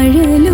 വാഴലോ